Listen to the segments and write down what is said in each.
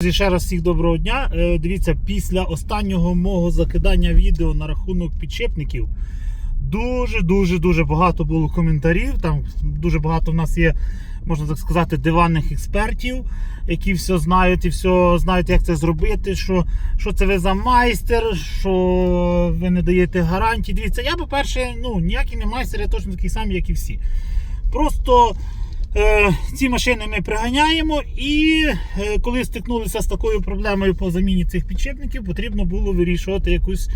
Ще раз всіх доброго дня. Е, Дивіться, після останнього мого закидання відео на рахунок підшипників дуже дуже багато було коментарів. Там дуже багато в нас є, можна так сказати, диванних експертів, які все знають і все знають, як це зробити. Що, що це ви за майстер, що ви не даєте гарантії. Дивіться, я, по-перше, ну ніякий не майстер, я точно такий самий, як і всі. Просто ці машини ми приганяємо, і е, коли стикнулися з такою проблемою по заміні цих підшипників, потрібно було вирішувати якусь,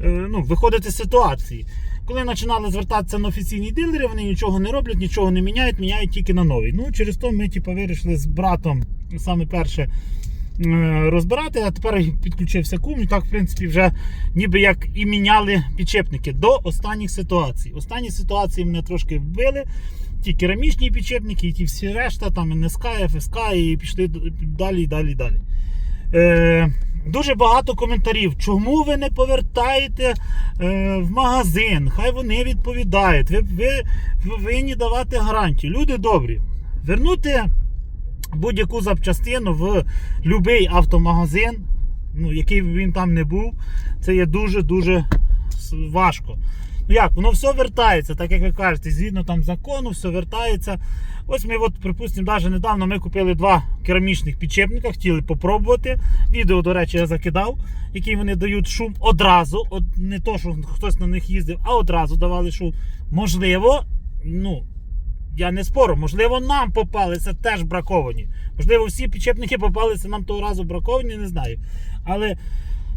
е, ну, виходити з ситуації. Коли починали звертатися на офіційні дилери, вони нічого не роблять, нічого не міняють, міняють тільки на новий. Ну, через то ми типу, вирішили з братом саме перше е, розбирати, а тепер підключився кум, і так, в принципі, вже ніби як і міняли підшипники до останніх ситуацій. Останні ситуації мене трошки вбили. Ті керамічні підшипники, і ті всі решта, там НСК, ФСК, і пішли далі, далі, далі. Е, Дуже багато коментарів. Чому ви не повертаєте е, в магазин? Хай вони відповідають. Ви, ви, ви повинні давати гарантію. Люди добрі. Вернути будь-яку запчастину в будь-який автомагазин, ну, який він там не був, це є дуже-дуже важко. Ну як, воно все вертається, так як ви кажете, згідно там закону, все вертається. Ось ми, от, припустимо, навіть недавно ми купили два керамічних підчепника, хотіли попробувати. Відео, до речі, я закидав, який вони дають шум одразу. От, не то, що хтось на них їздив, а одразу давали шум. Можливо, ну, я не спору, можливо, нам попалися теж браковані. Можливо, всі підчепники попалися нам того разу браковані, не знаю. Але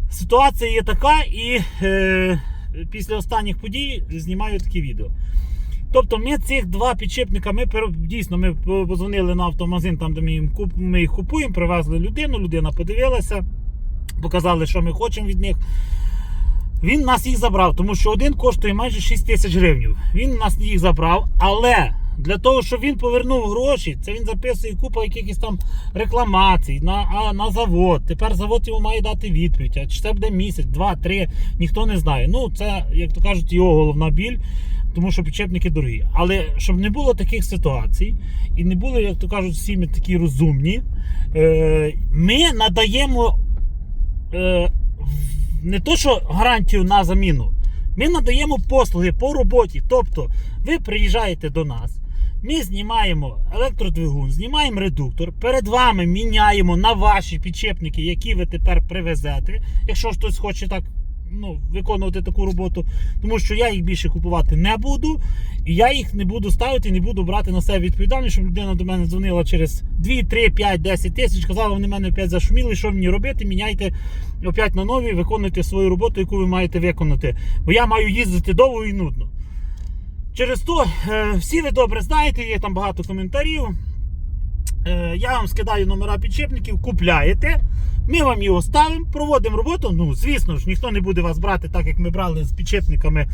ситуація є така і. Е, після останніх подій знімаю такі відео. Тобто ми цих два підшипника, ми дійсно ми позвонили на автомагазин, там де ми, їх купуємо, привезли людину, людина подивилася, показали, що ми хочемо від них. Він нас їх забрав, тому що один коштує майже 6 тисяч гривень. Він нас їх забрав, але для того, щоб він повернув гроші, це він записує купа якихось там рекламацій на а, на завод. Тепер завод йому має дати відповідь. А чи це буде місяць, два, три, ніхто не знає. Ну, це, як то кажуть, його головна біль, тому що підчепники дорогі. Але щоб не було таких ситуацій, і не були, як то кажуть, всі ми такі розумні, е, ми надаємо е, не то, що гарантію на заміну. Ми надаємо послуги по роботі. Тобто, ви приїжджаєте до нас, ми знімаємо електродвигун, знімаємо редуктор, перед вами міняємо на ваші підчепники, які ви тепер привезете, якщо хтось хоче так ну, виконувати таку роботу, тому що я їх більше купувати не буду, і я їх не буду ставити, не буду брати на себе відповідальність, щоб людина до мене дзвонила через 2, 3, 5, 10 тисяч, казала, вони мене опять зашуміли, що мені робити, міняйте опять на нові, виконуйте свою роботу, яку ви маєте виконати. Бо я маю їздити довго і нудно. Через то, е, всі ви добре знаєте, є там багато коментарів. Е, Я вам скидаю номера підшипників, купляєте. Ми вам його ставимо, проводимо роботу. Ну, звісно ж, ніхто не буде вас брати, так як ми брали з підшипниками,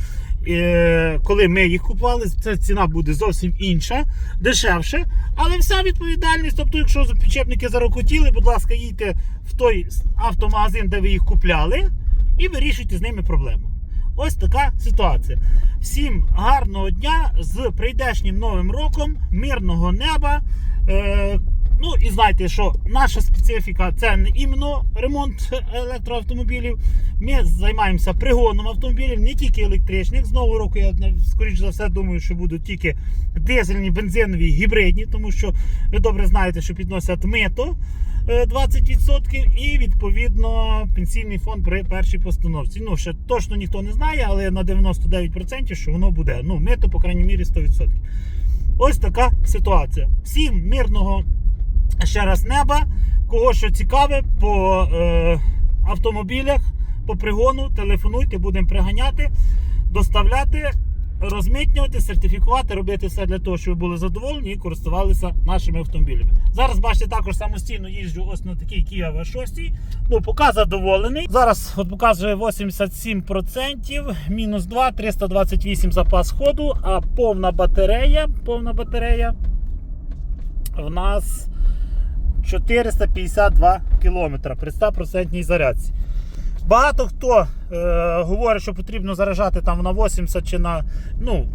е, коли ми їх купували. Ця ціна буде зовсім інша, дешевше. Але вся відповідальність, тобто, якщо підшипники зарокотіли, будь ласка, їдьте в той автомагазин, де ви їх купляли, і вирішуйте з ними проблему. Ось така ситуація. Всім гарного дня з прийдешнім новим роком, мирного неба. Е, ну і знайте, що наша специфіка це не іменно ремонт електроавтомобілів. Ми займаємося пригоном автомобілів, не тільки електричних. З нового року я скоріш за все думаю, що будуть тільки дизельні, бензинові, гібридні, тому що ви добре знаєте, що підносять мито. 20% і відповідно пенсійний фонд при першій постановці. Ну, ще точно ніхто не знає, але на 99% що воно буде. Ну, мито, по крайній мірі, 100%. Ось така ситуація. Всім мирного ще раз неба. Кого що цікаве по е, автомобілях, по пригону, телефонуйте, будемо приганяти, доставляти. Розмитнювати, сертифікувати, робити все для того, щоб ви були задоволені і користувалися нашими автомобілями. Зараз бачите, також самостійно їжджу ось на такий Kia V6. Ну, поки задоволений. Зараз от показує 87%, мінус 2, 328 запас ходу, а повна батарея, повна батарея в нас 452 км при 100% зарядці. Багато хто е, говорить, що потрібно заряджати там на 80 чи на ну,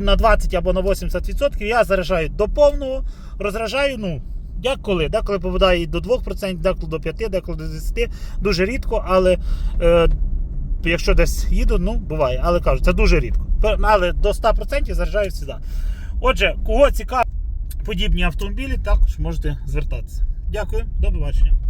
на 20 або на 80%. Я заряджаю до повного, розряджаю ну, Як коли? Деколи попадає і до 2%, деколи до 5%, деколи до 10%. Дуже рідко, але е, якщо десь їду, ну буває. Але кажу, це дуже рідко. Але до 100% заряджаю завжди. Отже, кого цікаві подібні автомобілі, також можете звертатися. Дякую, до побачення.